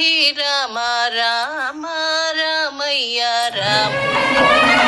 రామ రామ రామయ్య రామ.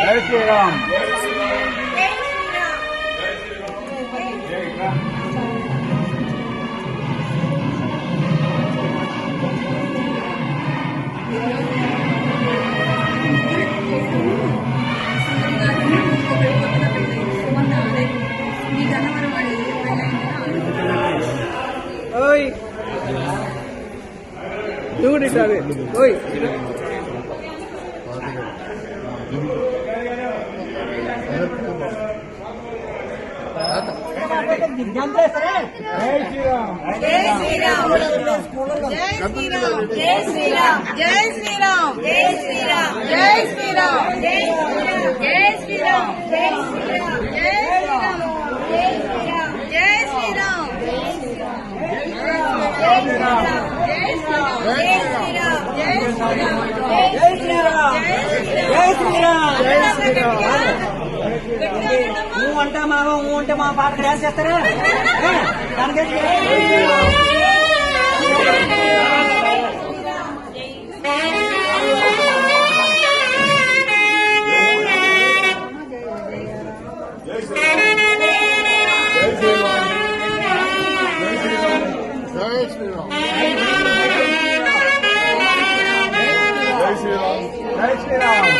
जय Shri Ram Dude, it's a విజ్ఞప్తి చేస్తే జై శ్రీరామ్ జై శ్రీరామ్ నువ్వు అంటే మా నువ్వు అంటే మా పాట డ్యాన్స్ చేస్తారా? ఏ? దానికైతే జై శ్రీరామ్. జై శ్రీరామ్.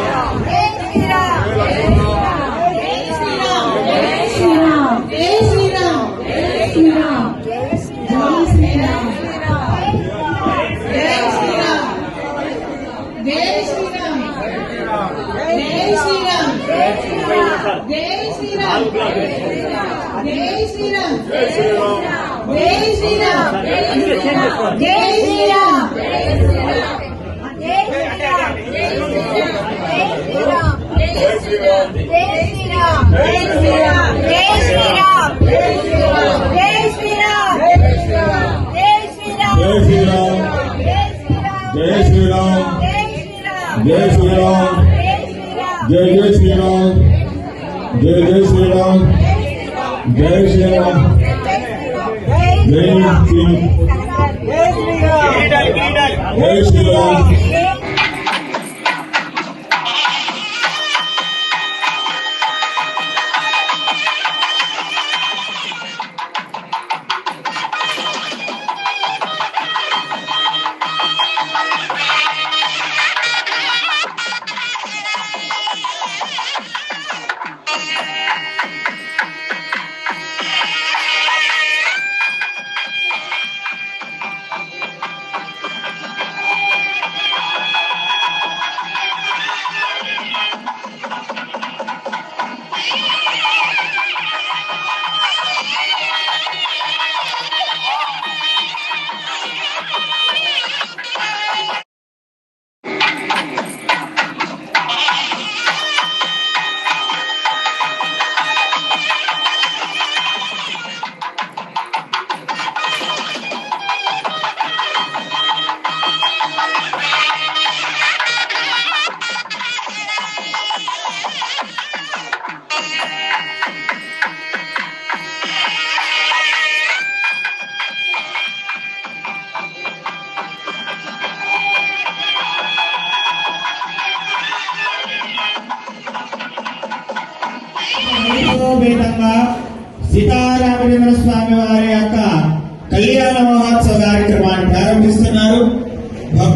జయ శ్రీరామ్ జయ జయ శ్రీరామ్ జయ జయ శ్రీరామ్ జయ శ్రీరామ్ జై శ్రీరామ్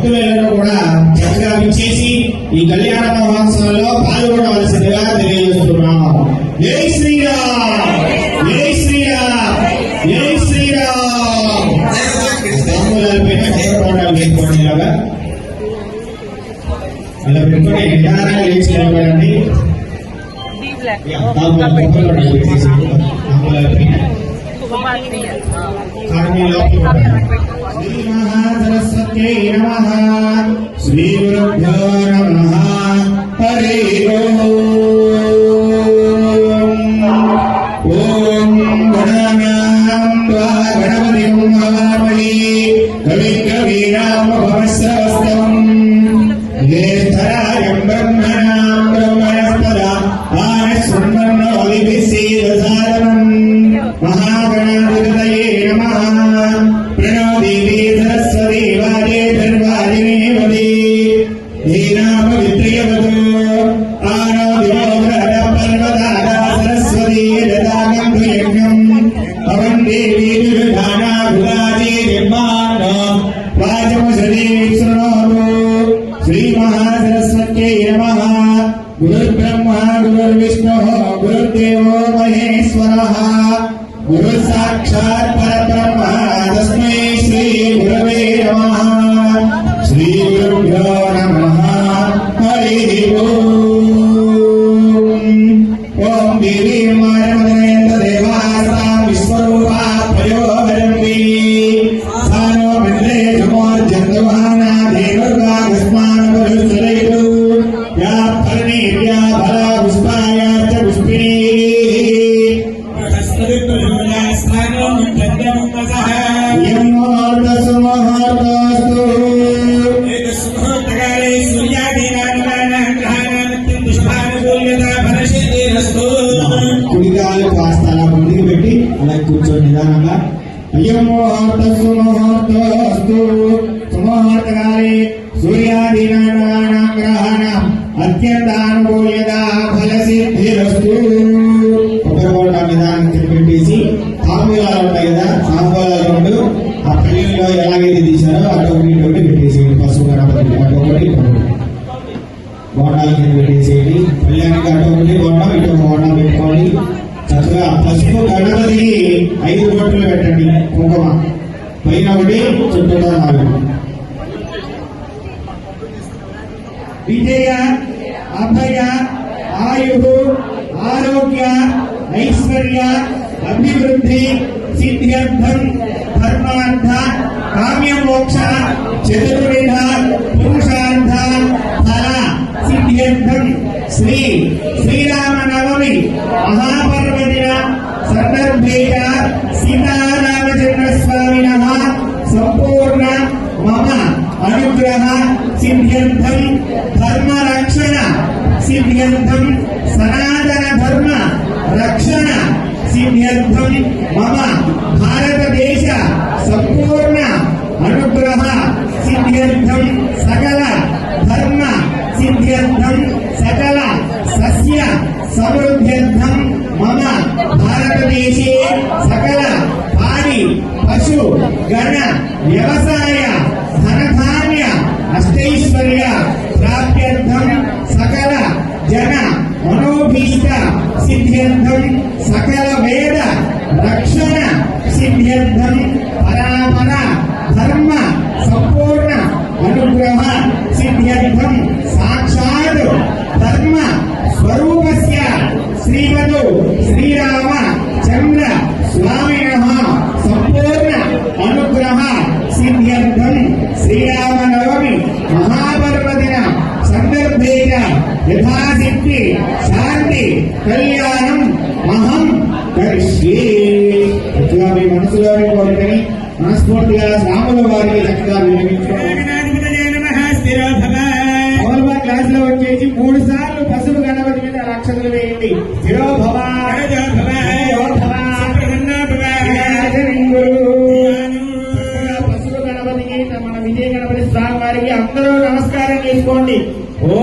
భక్తులందరూ కూడా చక్కగా విచ్చేసి ఈ కళ్యాణ మహోత్సవంలో పాల్గొనవలసిందిగా తెలియజేస్తున్నాం జై శ్రీరామ్ జై శ్రీరామ్ జై శ్రీరామ్ తాంబూలాలపైన కొబ్బరిబొండాలు పెట్టుకోండి ఇలాగా అలా పెట్టుకొని నిదానంగా లేచి నిలబడండి శ్రీమహాసరస్వత్యై నమ శ్రీ గురుభ్యో నమ. కింద పిల్లలకి కళ్యాణికి అటు ఒకటి బోండం ఇటు ఒక బోండం పెట్టుకోండి చక్కగా పసుపు గణపతికి ఐదు బొట్లు పెట్టండి కుంకుమ. పైన ఒకటి చుట్టూ నాలుగు విజయ అభయ ఆయు ఆరోగ్య ఐశ్వర్య అభివృద్ధి సిద్ధ్యర్థం ధర్మార్థ కామ్యమోక్ష చతుర్విధ పురుషార్థ ఫల సిద్ధ్యర్థం శ్రీ శ్రీరామనవమి మహాపర్వదిన సందర్భేణ సీతారామచంద్ర స్వామిన సంపూర్ణ మమ అనుగ్రహ సిద్ధ్యర్థం ధర్మ రక్షణ సిద్ధ్యర్థం సనాతన ధర్మ రక్షణ సిద్ధ్యర్థం మమ భారతదేశ సంపూర్ణ అనుగ్రహ సిద్ధ్యర్థం సకల ధర్మ సిద్ధ్యర్థం సకల సస్య సమృద్ధ్యర్థం మమ భారతదేశే సకల పాడి పశు గణ వ్యవసాయ ధనధాన్య అష్టైశ్వర్య ప్రాప్త్యర్థం సకల జన మనోభీష్ట సిద్ధ్యర్థం సకల వేద రక్షణ సిద్ధ్యర్థం పరాపర ధర్మ సంపూర్ణ అనుగ్రహ సిద్ధ్యర్థం సాక్షాత్ ధర్మ స్వరూపస్య శ్రీమదు శ్రీరామ చంద్ర స్వామిన సంపూర్ణ అనుగ్రహ సిద్ధ్యర్థం శ్రీరామనవమి మహాపర్వదిన సందర్భేన యథాశక్తి కళ్యాణం అహం కరిష్యే చక్కగా మీ మనసులోని కోరికని మనస్ఫూర్తిగా రాముల వారికి చక్కగా వినిపించుకోవాలి క్లాస్లో వచ్చేసి మూడు సార్లు పసుపు గణపతి మీద అక్షతలు వేయండి. స్థిరో పసుపు గణపతికి మన విజయ గణపతి స్వామి వారికి అందరూ నమస్కారం చేసుకోండి. ఓ.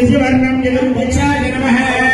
విష్ణుం వారి చతుర్భుజాయ నమః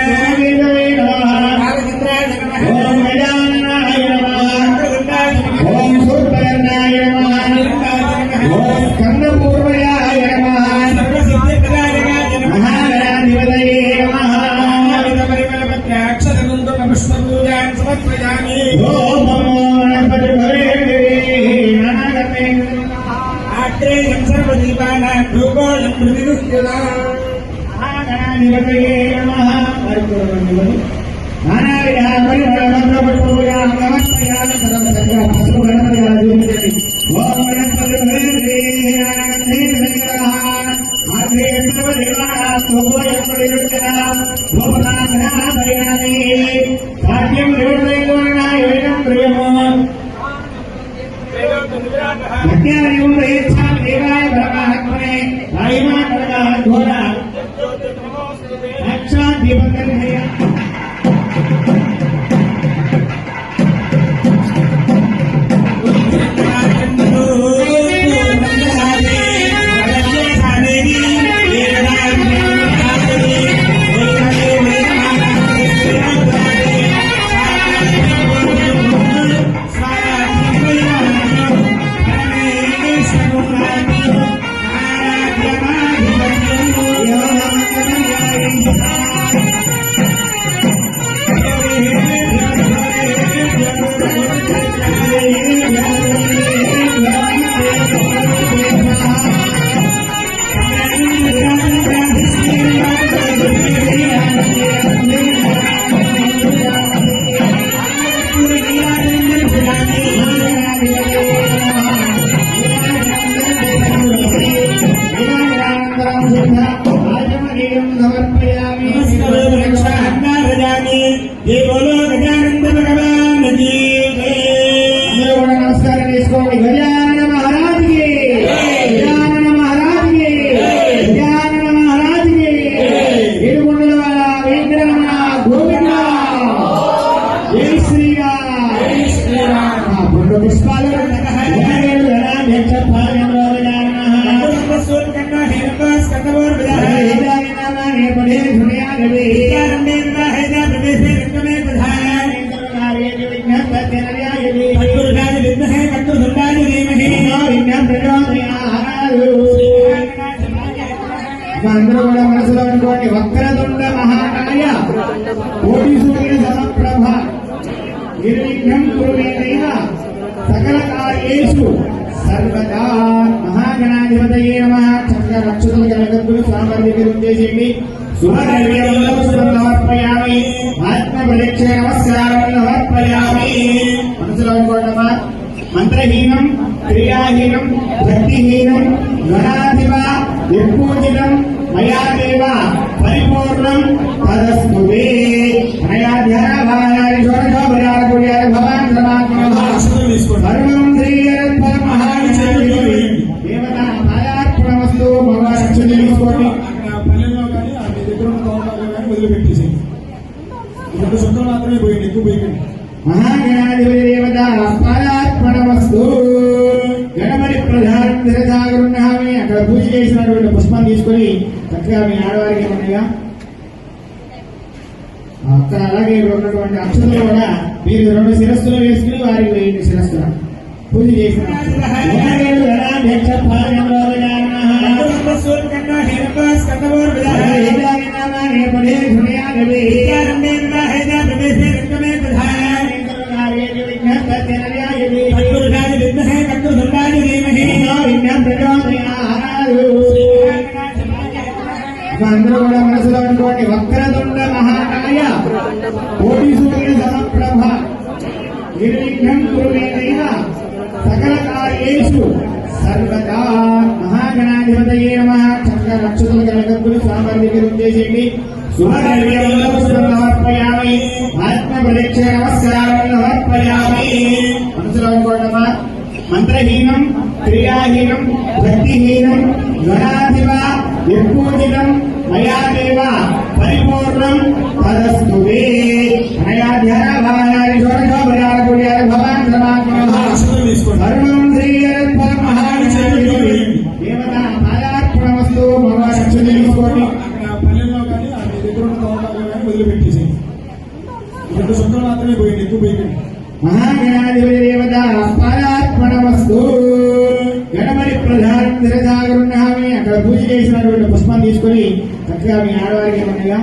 కూడా మనసులో అనుకోండి వక్రతుండ మహాకాయ. కోటి సూర్య సమప్రభ. నిర్విఘ్నం కురువేదైన సకల కార్యేషు. సర్వదా మహాగణాధిపతయే నమః. చక్కగా రక్షతులు కలగద్దులు స్వామి దగ్గర ఉంచేసేయండి సమర్పయామి ఆత్మ పరీక్ష నమస్కారం సమర్పయామి మనసులో అనుకోండమ్మా. మంత్రహీనం క్రియాహీనం భక్తిహీనం గణాధిప మయా దేవ పరిపూర్ణం తదస్ముదే మయాధ్యాయ షోడశోపచార పూజార భవాన్ సమాత్మనః సర్వం శ్రీయరత్న మహావిష్ణువు దేవత పాదార్పణమస్తు మమ రక్షణ తీసుకోండి. పల్లెల్లో కానీ ఆ మీ దగ్గర ఉన్న తోటలో కానీ వదిలిపెట్టేసి రెండు సొంతం మాత్రమే పోయింది ఎక్కువ పోయింది. మహాగణాధిపతి దేవత పాదార్పణమస్తు గణపతి ప్రధానం పూజ చేసినటువంటి పుష్పం తీసుకుని చక్కగా మీ ఆడవారికి ఏమన్నాయా అక్కడ అలాగే ఉన్నటువంటి అక్షతలు కూడా మీరు రెండు శిరస్సులు వేసుకుని వారికి వేయండి శిరస్సులు. పూజ చేసిన గణాధిపతి గణాధ్యక్ష పాలయంలో అందరూ కూడా మనసులో అనుకోండి వక్రతుండ మహాకాయ కోటి సూర్య సమప్రభ నిర్విఘ్నం కురుమే సకల కార్యేషు సర్వదా మహాగణాధిపతయే నమః. చక్కగా రక్షతులు కలగద్దులు స్వామి దగ్గర సమర్పయామి ఆత్మ నమస్కారం సమర్పయామి మనసులో అనుకోండమ్మా. మంత్రహీనం క్రియాహీనం భక్తిహీనం గణాధిప మయా దేవ పరిపూర్ణం తదస్తుదే అనయాధ్యాయ షోడశోపచార పూజార భవాన్ సమాత్మనః. సర్వం మహావిష్ణువు దేవత పాదార్పణమస్తు మమ రక్షణ తీసుకోండి. అక్కడ పల్లెల్లో కానీ ఆ మీ దగ్గర ఉన్న తోటలో కానీ వదిలిపెట్టేసి రెండు సొంతం మాత్రమే పోయింది ఎక్కువ పోయింది. మహాగణాధిపతి దేవత పాదార్పణమస్తు. గణపతి ప్రధానం ధరసాగరున్నామి అక్కడ పూజ చేసినటువంటి పుష్పం తీసుకొని చక్కగా మీ ఆడవారికి ఏమన్నాయా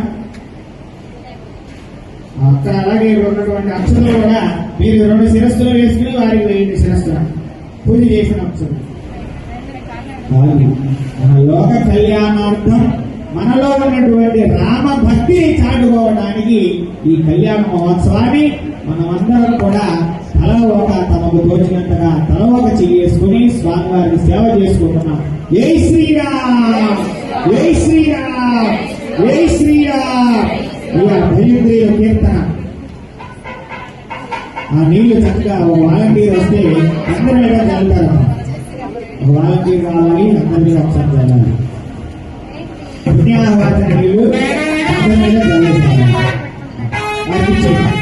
అక్కడ అలాగే ఉన్నటువంటి అక్షతలు కూడా మీరు రెండు శిరస్సులు వేసుకుని వారికి వేయండి శిరస్సులు పూజ చేసిన అక్షతలు మన లోక కళ్యాణార్థం మనలో ఉన్నటువంటి రామ భక్తి చాటుకోవడానికి ఈ కళ్యాణ మహోత్సవాన్ని మనమందరం కూడా తల ఒక తమకు తోచినంతగా తల ఒక చేసుకుని స్వామివారికి సేవ చేసుకుంటున్నాం. జై శ్రీరామ్! జై శ్రీరామ్! జై శ్రీరామ్ ఇవాళ భయంద్రియ కీర్తన ఆ నీళ్ళు చక్కగా ఓ వాలంటీర్ వస్తే అందరి మీద చల్లుతారు ఒక వాలంటీర్ కావాలి అందరి మీద ఒకసారి చల్లాలి పుణ్యాహవాచన నీళ్ళు అందరి మీద చల్లేస్తారు వారికి ఇచ్చేయండి.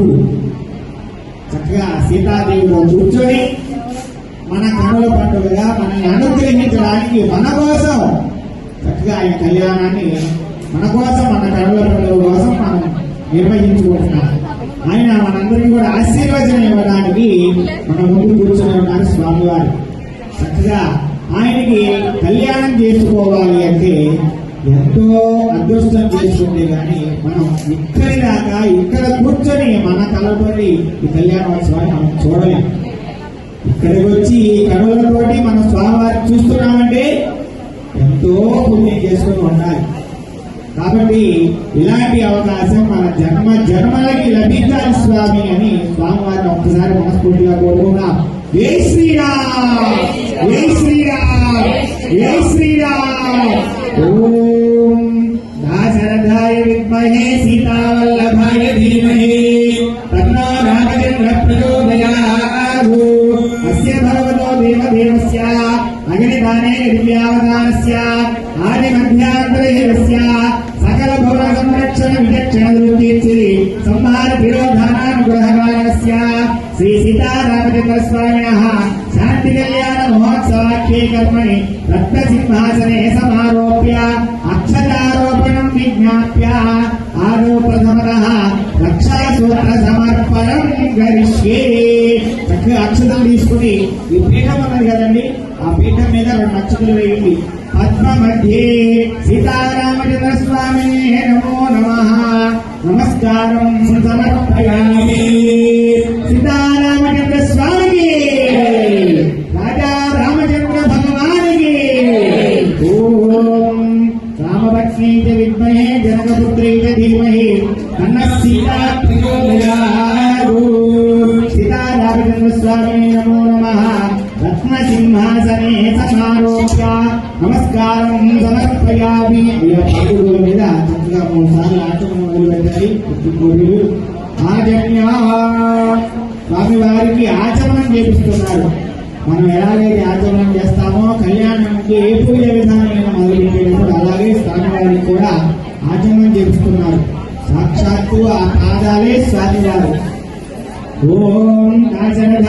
ఆజాదు చక్కగా సీతాదేవిలో కూర్చొని మన కనుల పండుగగా మనల్ని అనుగ్రహించడానికి మన కోసం చక్కగా ఆయన కళ్యాణాన్ని మన కోసం మన కనుల పండుగ కోసం మనం నిర్వహించుకుంటున్నాం. ఆయన మనందరికీ కూడా ఆశీర్వచనం ఇవ్వడానికి మన ముందు కూర్చొని ఉన్నారు స్వామివారు. చక్కగా ఆయనకి కళ్యాణం చేసుకోవాలి అంటే ఎంతో అదృష్టం చేసుకుంటే కానీ మనం ఇక్కడి దాకా ఇక్కడ కూర్చొని మన కళ్ళతోటి ఈ కళ్యాణోత్సవాన్ని మనం చూడలేం. ఇక్కడికి వచ్చి ఈ కనులతోటి మనం స్వామివారి చూస్తున్నామంటే ఎంతో పుణ్యం చేసుకుని ఉండాలి. కాబట్టి ఇలాంటి అవకాశం మన జన్మ జన్మలకి లభించాలి స్వామి అని స్వామివారిని ఒక్కసారి మనస్ఫూర్తిగా కోరుకున్నాం జై శ్రీరామ్! జై శ్రీరామ్! జై శ్రీరామ్! నమో నమ నమస్కారం సమర్పయామి మూడు సార్లు ఆటం మొదలు పెట్టాలి. కోరిలు. ఆజన్య స్వామివారికి ఆచమనం చేపిస్తున్నారు. మనం ఎలాగైతే ఆచమనం చేస్తామో కళ్యాణానికి ఏ పూజ విధానమైన మొదలు పెట్టేటప్పుడు అలాగే స్వామివారికి కూడా ఆచమనం చేపిస్తున్నారు. సాక్షాత్తు ఆ పాదాలే స్వామివారు. ఓం ఆచరణ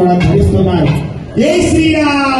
కూడా ధరిస్తున్నారు జై శ్రీరామ్.